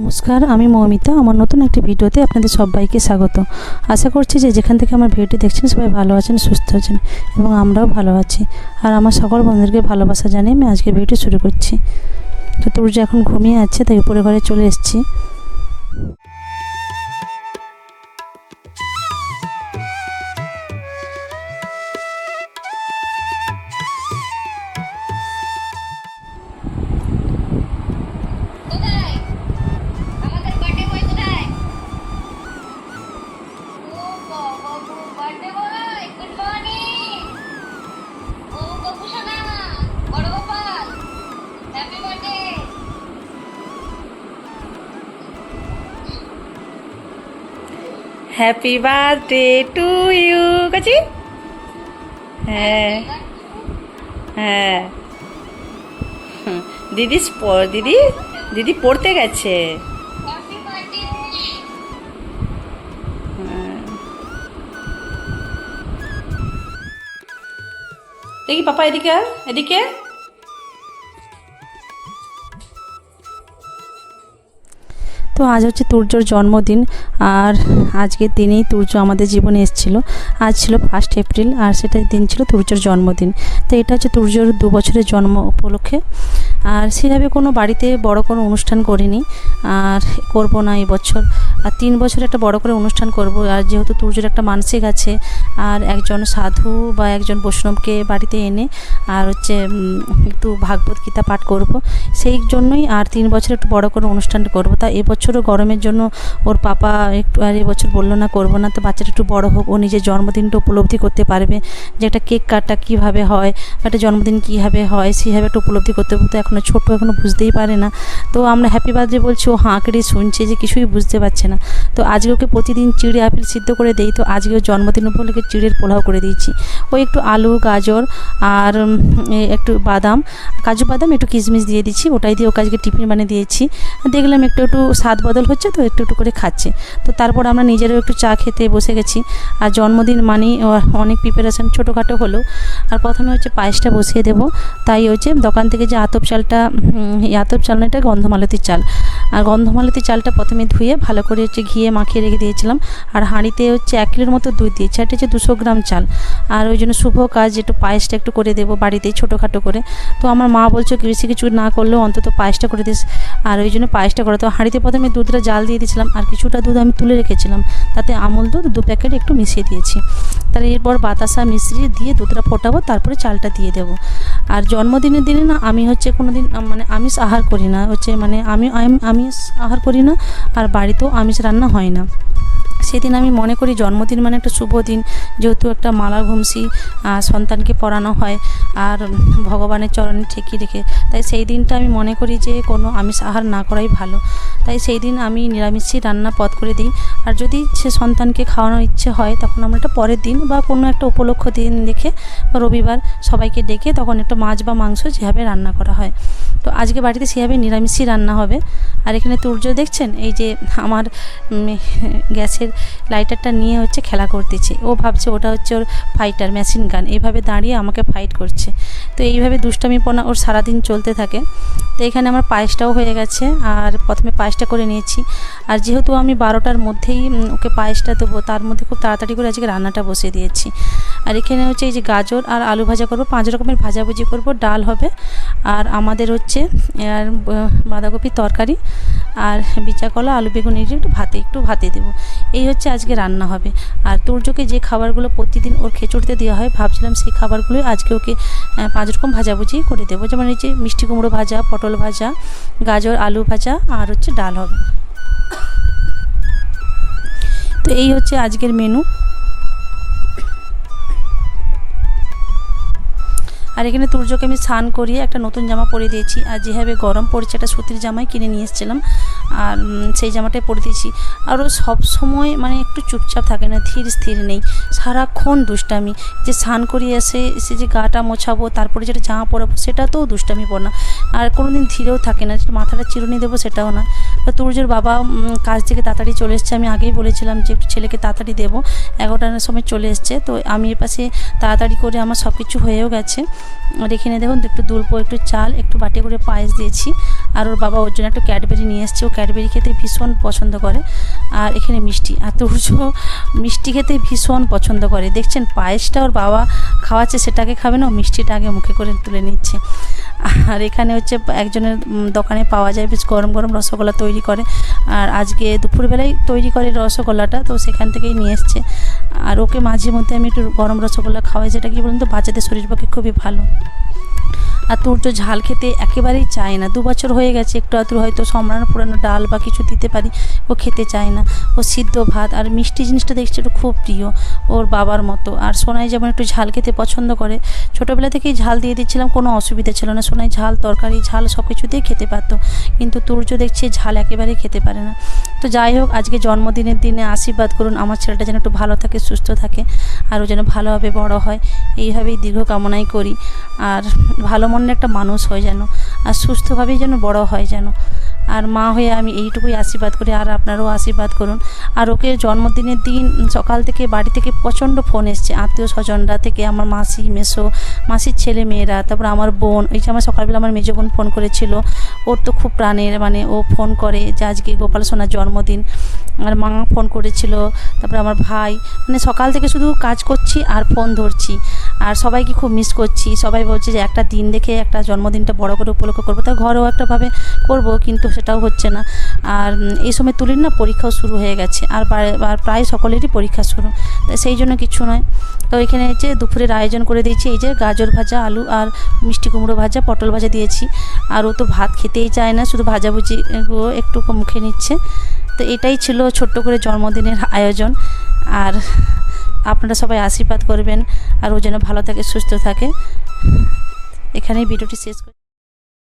নমস্কার, আমি মৌমিতা। আমার নতুন একটি ভিডিওতে আপনাদের সবাইকে স্বাগত। আশা করছি যে যেখান থেকে আমার ভিডিওটি দেখছেন, সবাই ভালো আছেন, সুস্থ আছেন এবং আমরাও ভালো আছি। আর আমার সকল বন্ধুদেরকে ভালোবাসা জানিয়ে আমি আজকে ভিডিও শুরু করছি। তো তুর্য এখন ঘুমিয়ে আছে, তাই উপরে ঘরে চলে এসেছি। হ্যাপি বার্থডে টু ইউ কাছি হ্যাঁ হ্যাঁ দিদি দিদি দিদি পড়তে গেছে। দেখি পাপা এদিকে এদিকে তো আজ হচ্ছে তুর্যর জন্মদিন আর আজকের দিনেই তুর্য আমাদের জীবনে এসেছিল। আজ ছিল ফার্স্ট এপ্রিল আর সেটা দিন ছিল তুর্যর জন্মদিন। তো এটা হচ্ছে তুর্যর দু বছরের জন্ম উপলক্ষে। আর সেভাবে কোনো বাড়িতে বড় কোনো অনুষ্ঠান করিনি। আর করব না এই বছর। আর তিন বছর একটা বড় করে অনুষ্ঠান করব। আর যেহেতু তুর্যর একটা মানসিক আছে, আর একজন সাধু বা একজন বৈষ্ণবকে বাড়িতে এনে আর হচ্ছে একটু ভাগবত গীতা পাঠ করব, সেই জন্যই আর তিন বছর একটু বড় করে অনুষ্ঠান করব। তা এবছরও গরমের জন্য ওর পাপা একটু আর এবছর বলল না করব না। তো বাচ্চাটা একটু বড় হোক, ও নিজের জন্মদিনটা উপলব্ধি করতে পারবে যে একটা কেক কাটটা কীভাবে হয় একটা জন্মদিন কীভাবে হয়, সেভাবে একটা উপলব্ধি করতে তো এখনও ছোটো এখনও বুঝতেই পারে না। তো আমরা হ্যাপি বার্থডে বলছি, ও হাঁ কেড়ে শুনছে যে কিছুই বুঝতে পারছে না। তো আজকে ওকে প্রতিদিন চিড়ে আপেল সিদ্ধ করে দেই, তো আজকে জন্মদিন উপলক্ষে চিড়ের পোলাও করে দিয়েছি। ও একটু আলু, গাজর আর একটু বাদাম, কাজু বাদাম, একটু কিশমিশ দিয়ে দিচ্ছি। ওটাই দিয়ে ওকে আজকে টিফিন বানিয়ে দিয়েছি। দেখলাম একটু একটু স্বাদ বদল হচ্ছে, তো একটু একটু করে খাচ্ছে। তো তারপর আমরা নিজেরও একটু চা খেতে বসে গেছি। আর জন্মদিন মানেই ও অনেক প্রিপারেশান ছোটোখাটো হলেও আর প্রথমে হচ্ছে পায়েসটা বসিয়ে দেব। তাই হচ্ছে দোকান থেকে যে আতপ চালটা এই আতপ চাল না এটা গন্ধমালতির চাল। আর গন্ধমালতি চালটা প্রথমে ধুয়ে ভালো করে হচ্ছে ঘিয়ে মাখিয়ে রেখে দিয়েছিলাম। আর হাঁড়িতে হচ্ছে এক কিলোর মতো দুধ দিয়েছি। এটা হচ্ছে দুশো গ্রাম চাল। আর ওই জন্য শুভ কাজ একটু পায়েসটা একটু করে দেবো বাড়িতেই ছোটোখাটো করে। তো আমার মা বলছে বেশি কিছু না করলেও অন্তত পায়েসটা করে দিস। আর ওই জন্য পায়েসটা করে, তো হাঁড়িতে প্রথমে দুধটা জাল দিয়ে দিয়েছিলাম। আর কিছুটা দুধ আমি তুলে রেখেছিলাম। তাতে আমুল দুধ দু প্যাকেট একটু মিশিয়ে দিয়েছি। তাহলে এরপর বাতাসা মিশ্রি দিয়ে দুধটা ফোটাবো, তারপরে চালটা দিয়ে দেবো। আর জন্মদিনের দিনে না আমি হচ্ছে কোনো দিন মানে আমিষ আহার করি না। হচ্ছে মানে আমি আমিষ আহার করি না, আর বাড়িতেও আমিষ রান্না হয় না। সেদিন আমি মনে করি জন্মদিন মানে একটা শুভ দিন, যেহেতু একটা মালা ঘুমসি সন্তানকে পড়ানো হয় আর ভগবানের চরণে ঠেকিয়ে রেখে। তাই সেই দিনটা আমি মনে করি যে কোনো আমিষ আহার না করাই ভালো। তাই সেই দিন আমি নিরামিষই রান্না পথ করে দিই। আর যদি সে সন্তানকে খাওয়ানোর ইচ্ছে হয়, তখন আমরা একটা পরের দিন বা কোনো একটা উপলক্ষ দিন দেখে রবিবার সবাইকে ডেকে তখন একটা মাছ বা মাংস যেভাবে রান্না করা হয়। তো আজকে বাড়িতে সেভাবে নিরামিষই রান্না হবে। আর এখানে তুর্য দেখছেন? এই যে আমার গ্যাসের লাইটারটা নিয়ে হচ্ছে খেলা করতেছে। ও ভাবছে ওটা হচ্ছে ওর ফাইটার, মেশিন গান। এইভাবে দাঁড়িয়ে আমাকে ফাইট করছে। তো এইভাবে দুষ্টামিপনা ওর সারাদিন চলতে থাকে। তো এখানে আমার পায়েসটাও হয়ে গেছে। আর প্রথমে পায়েসটা করে নিয়েছি। আর যেহেতু আমি বারোটার মধ্যেই ওকে পায়েসটা দেবো, তার মধ্যে খুব তাড়াতাড়ি করে আজকে রান্নাটা বসিয়ে দিয়েছি। আর এখানে হচ্ছে এই যে গাজর আর আলু ভাজা করব। পাঁচ রকমের ভাজাভুজি করব। ডাল হবে আর আমাদের হচ্ছে, আর বাঁধাকপির তরকারি আর বিচা কলা আলু বেগুন, এই একটু ভাতে একটু ভাতে দেবো। এই হচ্ছে আজকে রান্না হবে। আর তুর্যকে যে খাবারগুলো প্রতিদিন ওর খেচুড়িতে দেওয়া হয়, ভাবছিলাম সেই খাবারগুলোই আজকে ওকে পাঁচ রকম ভাজাভুজি করে দেবো। যেমন এই যে মিষ্টি কুমড়ো ভাজা, পটল ভাজা, গাজর, আলু ভাজা আর হচ্ছে ডাল হবে। তো এই হচ্ছে আজকের মেনু আর এখানে তুর্যকে আমি স্নান করিয়ে একটা নতুন জামা পরে দিয়েছি। আর যেভাবে গরম পড়েছে, একটা সুতির জামাই কিনে নিয়ে এসেছিলাম। আর সেই জামাটাই পরে দিয়েছি। আর ও সব সময় মানে একটু চুপচাপ থাকে না, ধীর স্থির নেই। সারাক্ষণ দুষ্টামি। যে স্নান করিয়ে এসে এসে যে গাটা মোছাবো, তারপরে যেটা জামা পরাবো সেটা সেটাতেও দুষ্টামি না। আর কোনো দিন ধীরেও থাকে না মাথাটা চিরুনি দেবো সেটাও না। তো তুর্যের বাবা কাজ থেকে তাড়াতাড়ি চলে এসছে। আমি আগেই বলেছিলাম যে একটু ছেলেকে তাড়াতাড়ি দেবো। এগারোটার সময় চলে এসছে। তো আমি এর পাশে তাড়াতাড়ি করে আমার সব কিছু হয়েও গেছে। আর এখানে দেখুন, একটু দুলপো, একটু চাল, একটু বাটি করে পায়েস দিয়েছি। আর ওর বাবা ওর জন্য একটু ক্যাডবেরি নিয়ে এসছে। ও ক্যাডবেরি খেতে ভীষণ পছন্দ করে। আর এখানে মিষ্টি। আর তুর্য মিষ্টি খেতে ভীষণ পছন্দ করে। দেখছেন, পায়েসটা ওর বাবা খাওয়াচ্ছে, সেটাকে খাবে না মিষ্টিটা আগে মুখে করে তুলে নিচ্ছে। আর এখানে হচ্ছে একজনের দোকানে পাওয়া যায় বেশ গরম গরম রসগোল্লা তৈরি করে। আর আজকে দুপুরবেলায় তৈরি করে রসগোল্লাটা, তো সেখান থেকেই নিয়ে এসছে। আর ওকে মাঝে মধ্যে আমি একটু গরম রসগোল্লা খাওয়াই, যেটা কি বলুন তো, বাচ্চাদের শরীর পক্ষে খুবই ভালো। আর তুর্য ঝাল খেতে একেবারেই চায় না। দু বছর হয়ে গেছে, একটু আধটু হয়তো সম্রান পুরানো ডাল বা কিছু দিতে পারি, ও খেতে চায় না। ও সিদ্ধ ভাত আর মিষ্টি জিনিসটা দেখছি একটু খুব প্রিয়, ওর বাবার মতো। আর সোনাই যেমন একটু ঝাল খেতে পছন্দ করে, ছোটোবেলা থেকেই ঝাল দিয়ে দিচ্ছিলাম, কোনো অসুবিধা ছিল না। সোনাই ঝাল, তরকারি, ঝাল সব কিছুতেই খেতে পারতো, কিন্তু তুর্য দেখছি ঝাল একেবারেই খেতে পারে না। তো যাই হোক, আজকে জন্মদিনের দিনে আশীর্বাদ করুন, আমার ছেলেটা যেন একটু ভালো থাকে, সুস্থ থাকে, আর ও যেন ভালোভাবে বড় হয়। এইভাবেই দীর্ঘ কামনাই করি। আর ভালো মনের একটা মানুষ হয় যেন, আর সুস্থভাবেই যেন বড় হয় যেন। আর মা হয়ে আমি এইটুকুই আশীর্বাদ করি, আর আপনারাও আশীর্বাদ করুন। আর ওকে জন্মদিনের দিন সকাল থেকে বাড়ি থেকে প্রচণ্ড ফোন এসছে আত্মীয় স্বজনরা থেকে, আমার মাসি, মেসো, মাসির ছেলে মেয়েরা, তারপর আমার বোন ওই যে আমার সকালবেলা আমার মেজো বোন ফোন করেছিল, ওর তো খুব প্রাণের মানে ও ফোন করে যে আজকে গোপাল সোনার জন্মদিন। আর মা ফোন করেছিল, তারপরে আমার ভাই মানে সকাল থেকে শুধু কাজ করছি আর ফোন ধরছি। আর সবাইকে খুব মিস করছি। সবাই বলছে যে একটা দিন দেখে একটা জন্মদিনটা বড় করে উপলক্ষ করব। তা ঘরেও একটাভাবে করব, কিন্তু সেটাও হচ্ছে না। আর এই সময় তুলির না পরীক্ষাও শুরু হয়ে গেছে। আর প্রায় সকলেরই পরীক্ষা শুরু। সেই জন্য কিছু নয়। তো এখানে যে দুপুরের আয়োজন করে দিয়েছি, এই যে গাজর ভাজা, আলু আর মিষ্টি কুমড়ো ভাজা, পটল ভাজা দিয়েছি। আর ও তো ভাত খেতেই চায় না, শুধু ভাজাভুজি একটু মুখে নিচ্ছে। তো এটাই ছিল ছোট্ট করে জন্মদিনের আয়োজন। আর আপনারা সবাই আশীর্বাদ করবেন। আর ও যেন ভালো থাকে, সুস্থ থাকে। এখানেই ভিডিওটি শেষ করি।